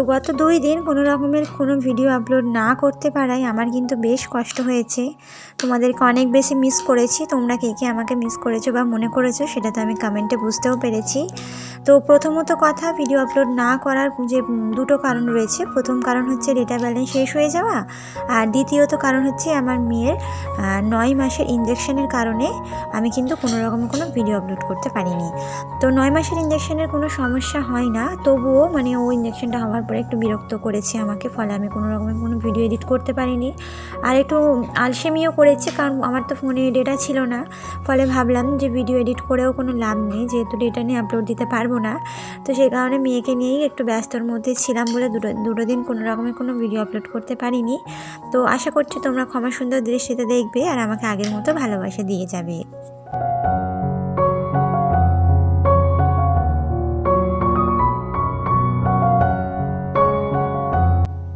তো গত দুই দিন কোনো রকমের কোনো ভিডিও আপলোড না করতে পারায় আমার কিন্তু বেশ কষ্ট হয়েছে। তোমাদেরকে অনেক বেশি মিস করেছি। তোমরা কে কে আমাকে মিস করেছ বা মনে করেছ সেটা তো আমি কমেন্টে বুঝতেও পেরেছি। তো প্রথমত কথা ভিডিও আপলোড না করার যে দুটো কারণ রয়েছে, প্রথম কারণ হচ্ছে ডেটা ব্যালেন্স শেষ হয়ে যাওয়া আর দ্বিতীয়ত কারণ হচ্ছে আমার মেয়ের নয় মাসের ইঞ্জেকশনের কারণে আমি কিন্তু কোনো রকম কোনো ভিডিও আপলোড করতে পারিনি। তো নয় মাসের ইঞ্জেকশনের কোনো সমস্যা হয় না, তবুও মানে ও ইঞ্জেকশনটা হওয়ার পরে একটু বিরক্ত করেছে আমাকে, ফলে আমি কোনো রকমের কোনো ভিডিও এডিট করতে পারিনি। আর একটু আলসেমিও করেছে, কারণ আমার তো ফোনে ডেটা ছিল না। ফলে ভাবলাম যে ভিডিও এডিট করেও কোনো লাভ নেই, যেহেতু ডেটা নিয়ে আপলোড দিতে পারব না। তো সেই কারণে মেয়েকে নিয়েই একটু ব্যস্তর মধ্যে ছিলাম বলে দুটো দুটো দিন কোনো রকমের কোনো ভিডিও আপলোড করতে পারিনি। তো আশা করছি তোমরা ক্ষমা সুন্দর দৃষ্টিতে দেখবে আর আমাকে আগের মতো ভালোবাসা দিয়ে যাবে।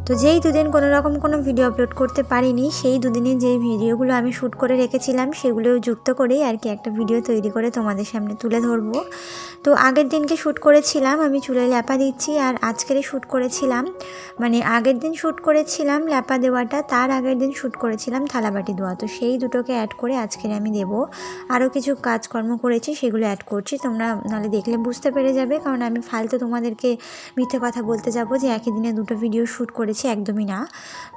তো যেই দুদিন কোনো রকম কোনো ভিডিও আপলোড করতে পারিনি, সেই দুদিনে যেই ভিডিওগুলো আমি শ্যুট করে রেখেছিলাম সেগুলো যুক্ত করেই আর কি একটা ভিডিও তৈরি করে তোমাদের সামনে তুলে ধরবো। তো আগের দিনকে শ্যুট করেছিলাম, আমি চুলে ল্যাপা দিচ্ছি আর আজকেরে শ্যুট করেছিলাম মানে আগের দিন শ্যুট করেছিলাম ল্যাপা দেওয়াটা, তার আগের দিন শ্যুট করেছিলাম থালাবাটি দেওয়া তো সেই দুটোকে অ্যাড করে আজকের আমি দেব। আরও কিছু কাজকর্ম করেছি, সেগুলো অ্যাড করছি। তোমরা নাহলে দেখলে বুঝতে পেরে যাবে, কারণ আমি ফালতু তোমাদেরকে মিথ্যে কথা বলতে যাব যে একই দিনে দুটো ভিডিও শ্যুট করেছি একদমই না।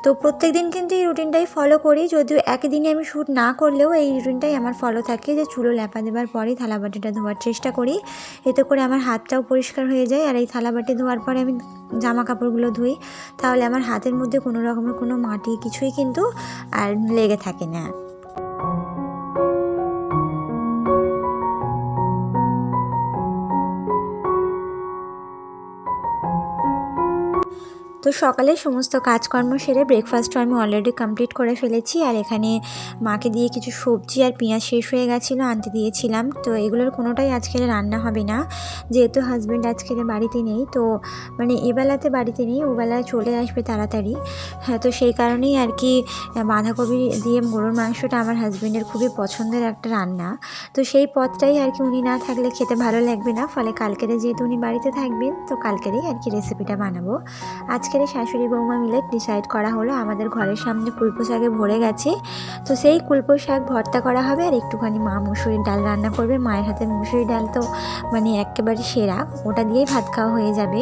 তো প্রত্যেক দিন কিন্তু এই রুটিনটাই ফলো করি। যদিও একদিনে আমি শ্যুট না করলেও এই রুটিনটাই আমার ফলো থাকে যে চুলো ল্যাপা দেওয়ার পরেই থালাবাটিটা ধোয়ার চেষ্টা করি। এতে করে আমার হাতটাও পরিষ্কার হয়ে যায়। আর এই থালাবাটি ধোয়ার পরে আমি জামা কাপড়গুলো ধুই। তাহলে আমার হাতের মধ্যে কোনো রকমের কোনো মাটি কিছুই কিন্তু আর লেগে থাকে না। তো সকালে সমস্ত কাজকর্ম সেরে ব্রেকফাস্টও আমি অলরেডি কমপ্লিট করে ফেলেছি আর এখানে মাকে দিয়ে কিছু সবজি আর পেঁয়াজ শেষ হয়ে গেছিল, আনতে দিয়েছিলাম। তো এগুলোর কোনোটাই আজকের রান্না হবে না। যেহেতু হাজব্যান্ড আজকের বাড়িতে নেই, তো মানে এবেলাতে বাড়িতে নেই ওবেলায় চলে আসবে তাড়াতাড়ি। হ্যাঁ তো সেই কারণেই আর কি বাঁধাকপি দিয়ে গরুর মাংসটা আমার হাজব্যান্ডের খুবই পছন্দের একটা রান্না। তো সেই পথটাই আর কি উনি না থাকলে খেতে ভালো লাগবে না। ফলে কালকেরে যেহেতু উনি বাড়িতে থাকবেন, তো কালকেরেই আর কি রেসিপিটা বানাবো। আজকের শাশুড়ি বৌমা মিলে ডিসাইড করা হলো, আমাদের ঘরের সামনে কুলপো শাকে ভরে গেছে। তো সেই কুলপো শাক ভর্তা করা হবে আর একটুখানি মা মুসুরির ডাল রান্না করবে। মায়ের হাতে মুসুরির ডাল তো মানে একেবারে সেরা, ওটা দিয়েই ভাত খাওয়া হয়ে যাবে।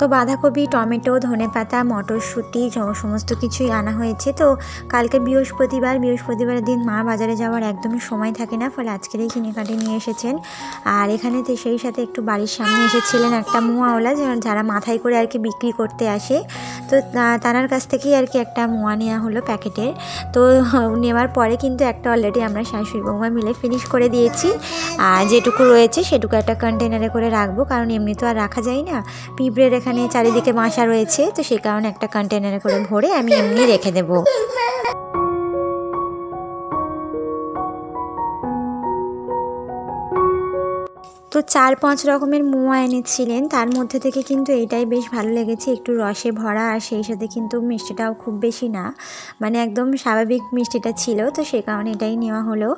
তো বাঁধাকপি, টমেটো, ধনে পাতা, মটরশুঁটি সমস্ত কিছুই আনা হয়েছে। তো কালকে বৃহস্পতিবার, বৃহস্পতিবারের দিন মা বাজারে যাওয়ার একদমই সময় থাকে না, ফলে আজকেরই কিনে কাটে নিয়ে এসেছেন। আর এখানে তো সেই সাথে একটু বাড়ির সামনে এসেছিলেন একটা মোয়াওয়ালা যারা মাথায় করে আর কি বিক্রি করতে আসে। তো তানার কাছ থেকেই আর কি একটা মোয়া নেওয়া হলো প্যাকেটের। তো নেওয়ার পরে কিন্তু একটা অলরেডি আমরা শাশুড়ি বৌমা মিলে ফিনিশ করে দিয়েছি। আর যেটুকু রয়েছে সেটুকু একটা কন্টেনারে করে রাখব, কারণ এমনি তো আর রাখা যায় না। পিঁপড়ের এখানে চারিদিকে বাসা রয়েছে তো সেই কারণে একটা কন্টেনারে করে ভরে আমি এমনি রেখে দেবো। তো চার পাঁচ রকমের মোয়া এনেছিলেন। তার মধ্যে থেকে কিন্তু এইটাই বেশ ভালো লেগেছে, একটু রসে ভরা আর সেই সাথে কিন্তু মিষ্টিটাও খুব বেশি না। মানে একদম স্বাভাবিক মিষ্টিটা ছিল, তো সে কারণে এটাই নেওয়া হলো।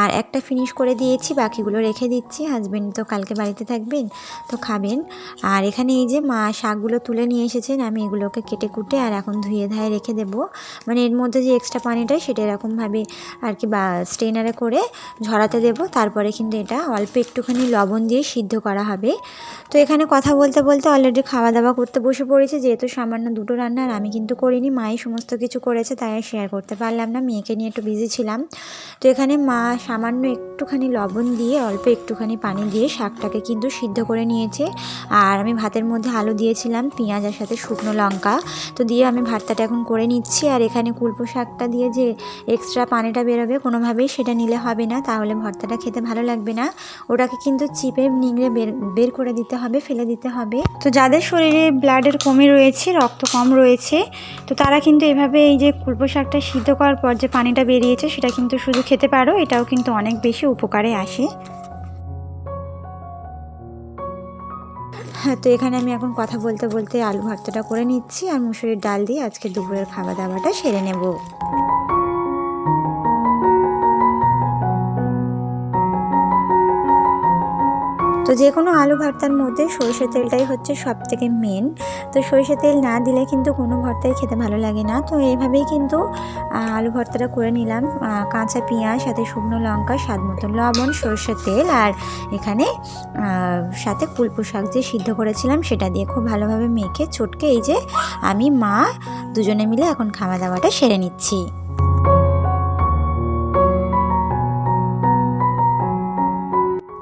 আর একটা ফিনিশ করে দিয়েছি, বাকিগুলো রেখে দিচ্ছি। হাজব্যান্ড তো কালকে বাড়িতে থাকবেন, তো খাবেন। আর এখানে এই যে মা শাকগুলো তুলে নিয়ে এসেছেন, আমি এগুলোকে কেটে কুটে আর এখন ধুয়ে ধায়ে রেখে দেব। মানে এর মধ্যে যে এক্সট্রা পানিটা সেটা এরকমভাবে আর কি বা স্ট্রেনারে করে ঝরাতে দেব। তারপরে কিন্তু এটা অল্প একটুখানি লবণ দিয়ে সিদ্ধ করা হবে। তো এখানে কথা বলতে বলতে অলরেডি খাওয়া দাওয়া করতে বসে পড়েছে, যেহেতু সামান্য দুটো রান্না আর আমি কিন্তু করিনি, মাই সমস্ত কিছু করেছে তাই আর শেয়ার করতে পারলাম না, মেয়েকে নিয়ে একটু বিজি ছিলাম। তো এখানে মা সামান্য একটুখানি লবণ দিয়ে, অল্প একটুখানি পানি দিয়ে শাকটাকে কিন্তু সিদ্ধ করে নিয়েছে। আর আমি ভাতের মধ্যে আলু দিয়েছিলাম, পেঁয়াজ আর সাথে শুকনো লঙ্কা। তো দিয়ে আমি ভাতটাটা এখন করে নিচ্ছি আর এখানে কুলপো শাকটা দিয়ে যে এক্সট্রা পানিটা বেরোবে, কোনোভাবেই সেটা নিলে হবে না, তাহলে ভর্তাটা খেতে ভালো লাগবে না। ওটাকে কিন্তু চিপে নিংড়ে বের বের করে দিতে হবে, ফেলে দিতে হবে। তো যাদের শরীরে ব্লাডের কমে রয়েছে, রক্ত কম রয়েছে, তো তারা কিন্তু এভাবে এই যে কুলপো শাকটা সিদ্ধ করার পর যে পানিটা বেরিয়েছে, সেটা কিন্তু শুধু খেতে পারো, এটাও কিন্তু অনেক বেশি উপকারে আসে। হ্যাঁ তো এখানে আমি এখন কথা বলতে বলতে আলু ভর্তাটা করে নিচ্ছি, আর মুসুরির ডাল দিয়ে আজকে দুপুরের খাওয়া দাওয়াটা সেরে নেব। তো যে কোনো আলু ভর্তার মধ্যে সরষের তেলটাই হচ্ছে সব থেকে মেন তো সরষের তেল না দিলে কিন্তু কোনো ভর্তাই খেতে ভালো লাগে না। তো এইভাবেই কিন্তু আলু ভর্তাটা করে নিলাম। কাঁচা পেঁয়াজ, সাথে শুকনো লঙ্কা, স্বাদ মতো লবণ সরষের তেল আর এখানে সাথে কুলপো শাক যে সিদ্ধ করেছিলাম সেটা দিয়ে খুব ভালোভাবে মেখে, চটকে এই যে আমি মা দুজনে মিলে এখন খাওয়া দাওয়াটা সেরে নিচ্ছি।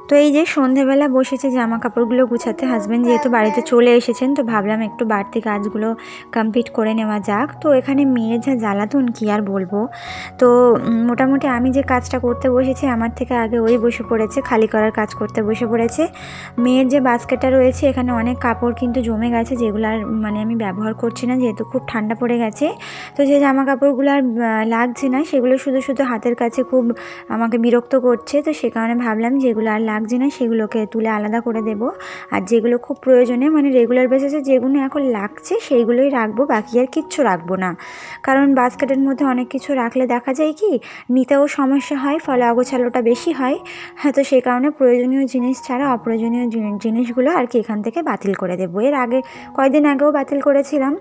তো এই যে সন্ধেবেলা বসেছে জামা কাপড়গুলো গুছাতে হাজব্যান্ড যেহেতু বাড়িতে চলে এসেছেন, তো ভাবলাম একটু বাড়তি কাজগুলো কমপ্লিট করে নেওয়া যাক। তো এখানে মেয়ের যা জ্বালাতন, কী আর বলব? তো মোটামুটি আমি যে কাজটা করতে বসেছি, আমার থেকে আগে ওই বসে পড়েছে, খালি করার কাজ করতে বসে পড়েছে। মেয়ের যে বাস্কেটটা রয়েছে, এখানে অনেক কাপড় কিন্তু জমে গেছে, যেগুলো আর মানে আমি ব্যবহার করছি না, যেহেতু খুব ঠান্ডা পড়ে গেছে। তো যে জামা কাপড়গুলো আর লাগছে না, সেগুলো শুধু শুধু হাতের কাছে খুব আমাকে বিরক্ত করছে, তো সে কারণে ভাবলাম যেগুলো আর লাগছে না সেগুলোকে তুলে আলাদা করে দেব। আর যেগুলো খুব প্রয়োজনে মানে রেগুলার বেসিসে যেগুলো এখন লাগছে, সেইগুলোই রাখব, বাকি আর কিচ্ছু রাখব না। কারণ বাস্কেটের মধ্যে অনেক কিছু রাখলে দেখা যায় কি, নিতেও সমস্যা হয়, ফলে অগোছালোটা বেশি হয়। হ্যাঁ তো সেই কারণে প্রয়োজনীয় জিনিস ছাড়া অপ্রয়োজনীয় জিনিসগুলো আর কি এখান থেকে বাতিল করে দেবো। এর আগে কয়দিন আগেও বাতিল করেছিলাম।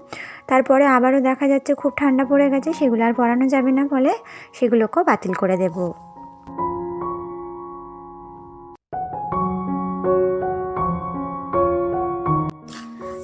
তারপরে আবারও দেখা যাচ্ছে খুব ঠান্ডা পড়ে গেছে, সেগুলো আর পরানো যাবে না বলে সেগুলোকেও বাতিল করে দেবো।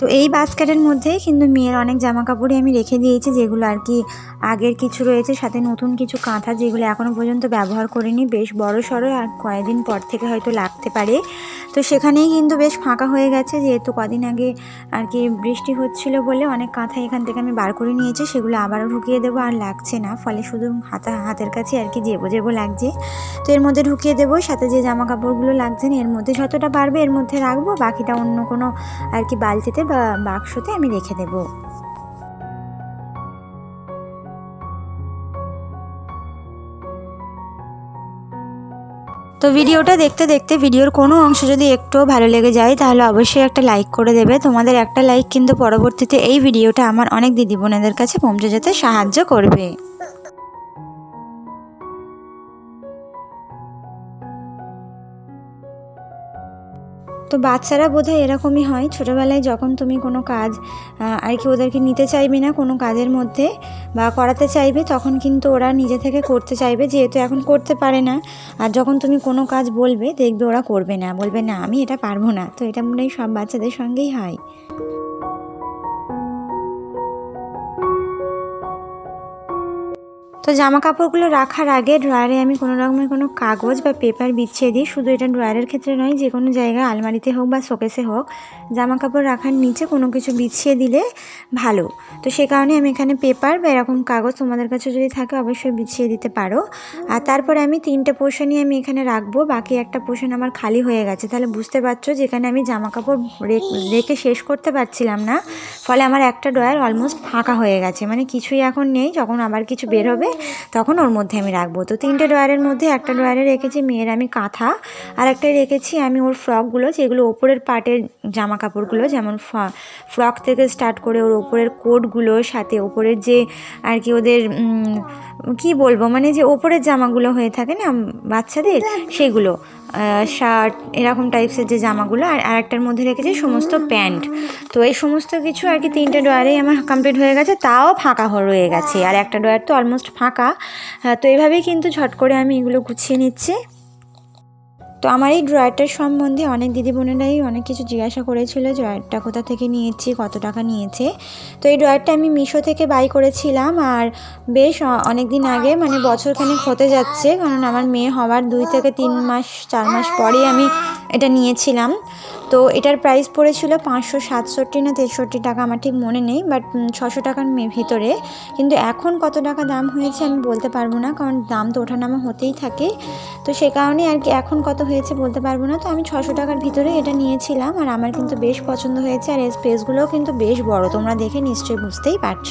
তো এই বাস্কেটের মধ্যেই কিন্তু মেয়ের অনেক জামা কাপড়ই আমি রেখে দিয়েছি, যেগুলো আর কি আগের কিছু রয়েছে, সাথে নতুন কিছু কাঁথা যেগুলো এখনও পর্যন্ত ব্যবহার করিনি। বেশ বড় সড়ো আর কয়েকদিন পর থেকে হয়তো লাগতে পারে। তো সেখানেই কিন্তু বেশ ফাঁকা হয়ে গেছে, যেহেতু কদিন আগে আর কি বৃষ্টি হচ্ছিল বলে অনেক কাঁথা এখান থেকে আমি বার করে নিয়েছি, সেগুলো আবারও ঢুকিয়ে দেবো আর লাগছে না। ফলে শুধু হাতা, হাতের কাছে আর কি জেবো জেবো লাগছে। তো এর মধ্যে ঢুকিয়ে দেবো, সাথে যে জামা কাপড়গুলো লাগছে না, এর মধ্যে যতটা পারবে এর মধ্যে রাখব, বাকিটা অন্য কোনো আর কি বালতিতে বা বাক্সতে আমি রেখে দেবো। তো ভিডিওটা দেখতে দেখতে ভিডিওর কোনো অংশ যদি একটুও ভালো লেগে যায়, তাহলে অবশ্যই একটা লাইক করে দেবে। তোমাদের একটা লাইক কিন্তু পরবর্তীতে এই ভিডিওটা আমার অনেক দিদি বোনেদের কাছে পৌঁছে যেতে সাহায্য করবে। তো বাচ্চারা বোধহয় এরকমই হয়। ছোটোবেলায় যখন তুমি কোনো কাজ আর কি ওদেরকে নিতে চাইবে না কোনো কাজের মধ্যে বা করাতে চাইবে, তখন কিন্তু ওরা নিজে থেকে করতে চাইবে, যেহেতু এখন করতে পারে না। আর যখন তুমি কোনো কাজ বলবে, দেখবে ওরা করবে না। বলবে, না, আমি এটা পারব না। তো এটা মনে হয় সব বাচ্চাদের সঙ্গেই হয়। তো জামা কাপড়গুলো রাখার আগে ড্রয়ারে আমি কোনো রকমের কোনো কাগজ বা পেপার বিছিয়ে দিই। শুধু এটা ড্রয়ারের ক্ষেত্রে নয়, যে কোনো জায়গায়, আলমারিতে হোক বা শোকেসে হোক জামা কাপড় রাখার নিচে কোনো কিছু বিছিয়ে দিলে ভালো। তো সে কারণে আমি এখানে পেপার বা এরকম কাগজ তোমাদের কাছে যদি থাকে অবশ্যই বিছিয়ে দিতে পারো। আর তারপরে আমি তিনটে পোর্শনই আমি এখানে রাখব, বাকি একটা পোর্শন আমার খালি হয়ে গেছে। তাহলে বুঝতে পারছ যেখানে আমি জামা কাপড় রেখে শেষ করতে পারছিলাম না, ফলে আমার একটা ড্রয়ার অলমোস্ট ফাঁকা হয়ে গেছে। মানে কিছুই এখন নেই, যখন আবার কিছু বের হবে তখন ওর মধ্যে আমি রাখব। তো তিনটে ড্রয়ারের মধ্যে একটা ড্রয়ারে রেখেছি মেয়ের আমি কাঁথা, আর একটাই রেখেছি আমি ওর ফ্রকগুলো, যেগুলো ওপরের পার্টের জামা কাপড়গুলো যেমন ফ্রক থেকে স্টার্ট করে ওর ওপরের কোটগুলোর সাথে, ওপরের যে আর কি ওদের কি বলব? মানে যে ওপরের জামাগুলো হয়ে থাকে না বাচ্চাদের সেগুলো শার্ট এরকম টাইপসের যে জামাগুলো আর আরেকটার মধ্যে রেখেছি সমস্ত প্যান্ট। তো এই সমস্ত কিছু আর কি তিনটে ডয়ারেই আমার কমপ্লিট হয়ে গেছে তাও ফাঁকা হয়ে রয়ে গেছে। আর একটা ডয়ার তো অলমোস্ট ফাঁকা। হ্যাঁ, তো এভাবেই কিন্তু ঝট করে আমি এগুলো গুছিয়ে নিচ্ছি। তো আমার এই ড্রয়ারটার সম্বন্ধে অনেক দিদি বোনেরাই অনেক কিছু জিজ্ঞাসা করেছিল ড্রয়ারটা কোথা থেকে নিয়েছি, কত টাকা নিয়েছে। তো এই ড্রয়ারটা আমি মিশো থেকে বাই করেছিলাম আর বেশ অনেক দিন আগে মানে বছরখানেক হতে যাচ্ছে, কারণ আমার মেয়ে হওয়ার দুই থেকে তিন মাস, চার মাস পরেই আমি এটা নিয়েছিলাম। তো এটার প্রাইস পড়েছিল পাঁচশো সাতষট্টি না তেষট্টি টাকা, আমার ঠিক মনে নেই বাট ছশো টাকার ভিতরে। কিন্তু এখন কত টাকা দাম হয়েছে আমি বলতে পারব না, কারণ দাম তো ওঠানামা হতেই থাকে। তো সে কারণে আর কি এখন কত হয়েছে বলতে পারব না। তো আমি ছশো টাকার ভিতরে এটা নিয়েছিলাম, আর আমার কিন্তু বেশ পছন্দ হয়েছে, আর এর স্পেসগুলোও কিন্তু বেশ বড়। তোমরা দেখে নিশ্চয়ই বুঝতেই পারছ।